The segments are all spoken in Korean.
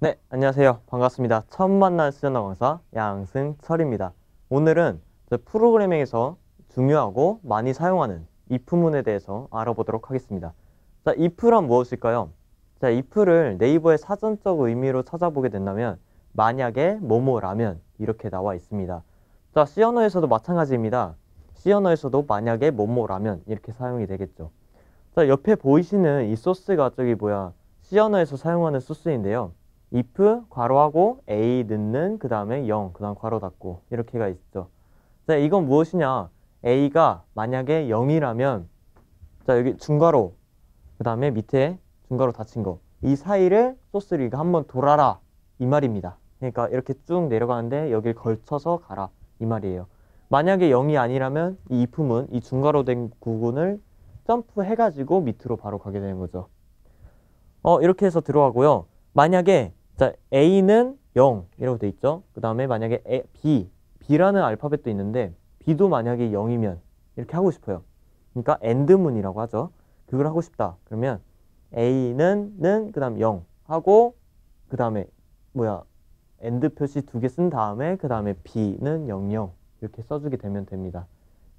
네, 안녕하세요. 반갑습니다. 처음 만난 수전화 강사 양승철입니다. 오늘은 저 프로그래밍에서 중요하고 많이 사용하는 if문에 대해서 알아보도록 하겠습니다. 자, if란 무엇일까요? 자, if를 네이버의 사전적 의미로 찾아보게 된다면 만약에 뭐뭐라면 이렇게 나와 있습니다. 자, C 언어에서도 마찬가지입니다. C 언어에서도 만약에 뭐뭐라면 이렇게 사용이 되겠죠. 자, 옆에 보이시는 이 소스가 저기 뭐야 C 언어에서 사용하는 소스인데요. If 괄호하고 a 넣는 그 다음에 0, 그 다음 괄호 닫고 이렇게가 있죠. 자, 이건 무엇이냐? a가 만약에 0이라면 자, 여기 중괄호 그 다음에 밑에 중괄호 닫힌 거 이 사이를 소스리가 한번 돌아라 이 말입니다. 그러니까 이렇게 쭉 내려가는데 여길 걸쳐서 가라 이 말이에요. 만약에 0이 아니라면 이 if문 이 중괄호 된 부분을 점프해가지고 밑으로 바로 가게 되는 거죠. 어 이렇게 해서 들어가고요. 만약에 자 A는 0 이라고 돼 있죠. 그 다음에 만약에 A, B, B라는 알파벳도 있는데 B도 만약에 0이면 이렇게 하고 싶어요. 그러니까 AND문이라고 하죠. 그걸 하고 싶다. 그러면 A는 는 그다음 0 하고 그 다음에 뭐야 AND 표시 두 개 쓴 다음에 그 다음에 B는 00 이렇게 써주게 되면 됩니다.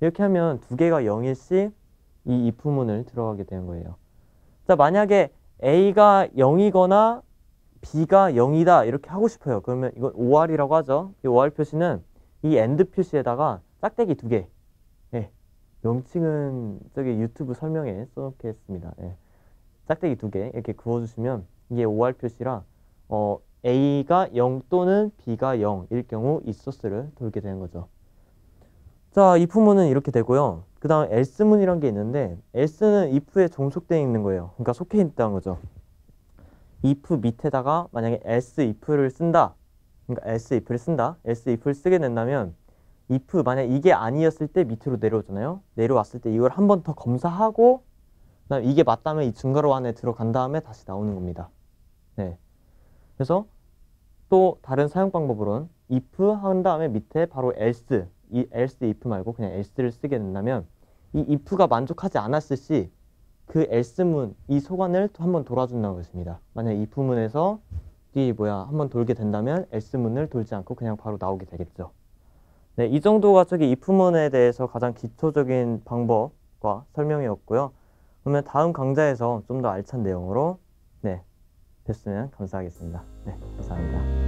이렇게 하면 두 개가 0일 시이 if문을 들어가게 되는 거예요. 자 만약에 A가 0이거나 B가 0이다 이렇게 하고 싶어요. 그러면 이건 OR이라고 하죠. 이 OR 표시는 이 AND 표시에다가 짝대기 두 개. 예. 명칭은 저기 유튜브 설명에 써놓겠습니다. 예. 짝대기 두 개 이렇게 그어주시면 이게 OR 표시라 어, A가 0 또는 B가 0일 경우 이 소스를 돌게 되는 거죠. 자, if문은 이렇게 되고요. 그 다음 else문이란 게 있는데 else는 if에 종속되어 있는 거예요. 그러니까 속해 있다는 거죠. If 밑에다가 만약에 else if를 쓴다. 그러니까 else if를 쓴다. else if를 쓰게 된다면 if 만약 이게 아니었을 때 밑으로 내려오잖아요. 내려왔을 때 이걸 한 번 더 검사하고 그다음 이게 맞다면 이 중괄호 안에 들어간 다음에 다시 나오는 겁니다. 네. 그래서 또 다른 사용 방법으로는 if 한 다음에 밑에 바로 else 이 else if 말고 그냥 else를 쓰게 된다면 이 if가 만족하지 않았을 시 그 else문 이 소관을 또 한번 돌아준다는 것입니다. 만약 이 뭐야 한번 돌게 된다면 else문을 돌지 않고 그냥 바로 나오게 되겠죠. 네, 이 정도가 저기 if문에 대해서 가장 기초적인 방법과 설명이었고요. 그러면 다음 강좌에서 좀 더 알찬 내용으로 네, 뵀으면 감사하겠습니다. 네, 감사합니다.